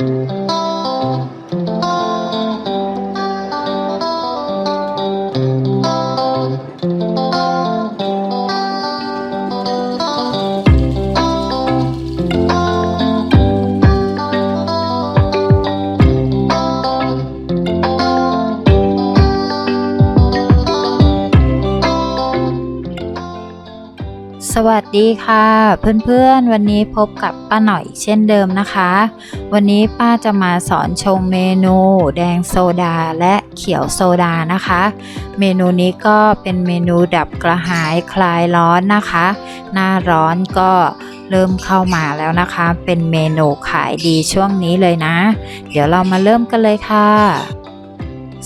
Música สวัสดีค่ะเพื่อนๆ วันนี้พบกับป้าหน่อยเช่นเดิมนะคะ วันนี้ป้าจะมาสอนชงเมนู แดงโซดาและเขียวโซดานะคะ เมนูนี้ก็เป็นเมนูดับกระหายคลายร้อนนะคะ หน้าร้อนก็เริ่มเข้ามาแล้วนะคะ เป็นเมนูขายดีช่วงนี้เลยนะ เดี๋ยวเรามาเริ่มกันเลยค่ะ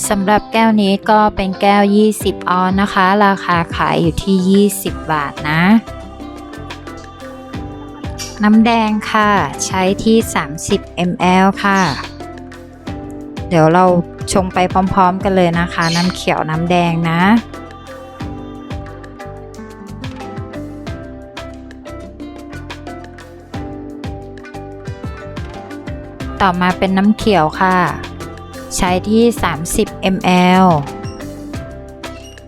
สำหรับแก้วนี้ก็เป็นแก้ว 20 ออนนะคะ ราคาขายอยู่ที่ 20 บาทนะ น้ำแดงค่ะ ใช้ที่ 30 ml ค่ะ เดี๋ยวเราชงไปพร้อมๆกันเลยนะคะ น้ำเขียวน้ำแดงนะต่อมาเป็นน้ำเขียวค่ะ ใช้ที่ 30 ml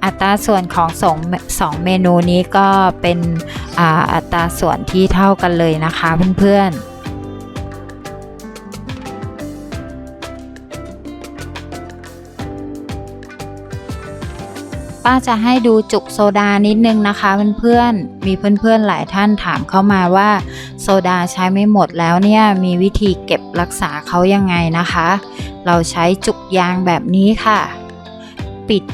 อัตราส่วนของสองสองเมนูนี้ก็เป็นอ,อัตราส่วนที่เท่ากันเลยนะคะเพื่อนๆป้าจะให้ดูจุกโซดานิดนึงนะคะเพื่อนๆ มีเพื่อนๆหลายท่านถามเข้ามาว่าโซดาใช้ไม่หมดแล้วเนี่ยมีวิธีเก็บรักษาเขายังไงนะคะ เราใช้จุกยางแบบนี้ค่ะ ปิด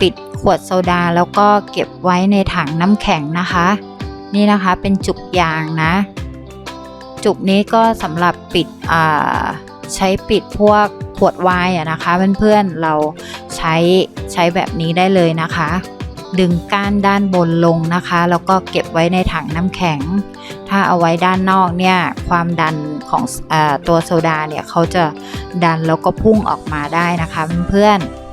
ปิดขวดโซดาแล้วก็เก็บไว้ในถังน้ำแข็งนะคะ นี่นะคะเป็นจุกยางนะ จุกนี้ก็สำหรับปิดใช้ปิดพวกขวดไวน์นะคะเพื่อนๆเราใช้ใช้แบบนี้ได้เลยนะคะ ดึงก้านด้านบนลงนะคะ แล้วก็เก็บไว้ในถังน้ำแข็ง ถ้าเอาไว้ด้านนอกเนี่ยความดันของอตัวโซดาเนี่ยเขาจะดันแล้วก็พุ่งออกมาได้นะคะเพื่อนๆ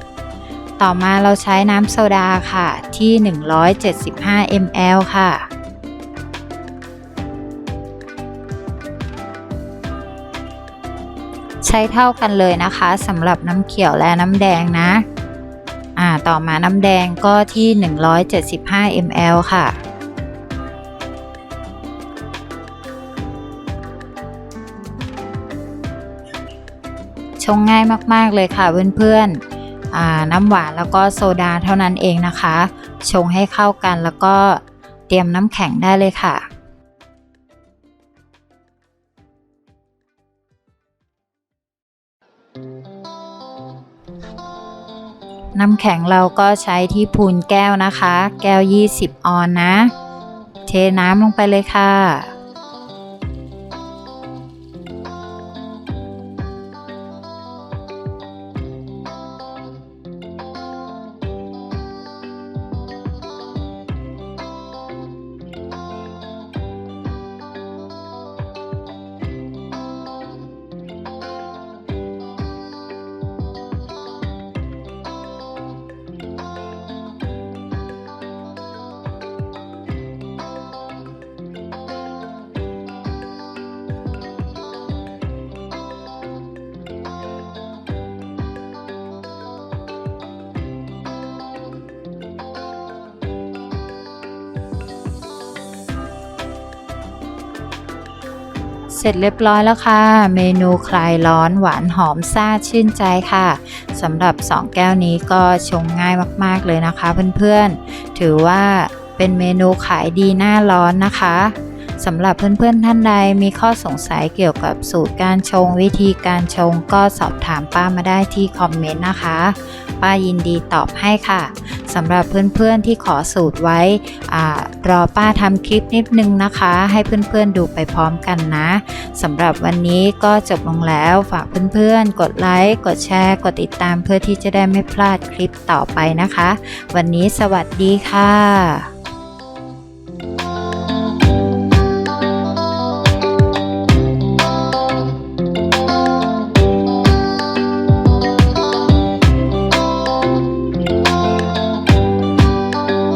ต่อมาเราใช้น้ำโซดาค่ะที่ 175 ml ค่ะ ใช้เท่ากันเลยนะคะสำหรับน้ำเขียวและน้ำแดงนะ อ่าต่อมาน้ำแดงก็ที่ 175 ml ค่ะชงง่ายมาก ๆ เลยค่ะเพื่อนๆ น้ำหวานแล้วก็โซดาเท่านั้นเองนะคะ ชงให้เข้ากันแล้วก็เตรียมน้ำแข็งได้เลยค่ะน้ำแข็งเราก็ใช้ที่พูนแก้วนะคะ แก้ว 20 ออนนะ เทน้ำลงไปเลยค่ะ เสร็จเรียบร้อยแล้วค่ะ เมนูคลายร้อนหวานหอมซ่าชื่นใจค่ะสำหรับ 2 แก้วนี้ก็ชงง่ายมากๆเลยนะคะเพื่อนๆ ถือว่าเป็นเมนูขายดีหน้าร้อนนะคะ สำหรับเพื่อนๆท่านใดมีข้อสงสัยเกี่ยวกับสูตรการชง วิธีการชงก็สอบถามป้ามาได้ที่คอมเมนต์นะคะ ป้ายินดีตอบให้ค่ะสำหรับเพื่อนๆที่ขอสูตรไว้อารอป้าทำคลิปนิดนึงนะคะ ให้เพื่อนๆดูไปพร้อมกันนะสำหรับวันนี้ก็จบลงแล้วฝากเพื่อนๆ กดไลค์ กดแชร์ กดติดตามเพื่อที่จะได้ไม่พลาดคลิปต่อไปนะคะ วันนี้สวัสดีค่ะ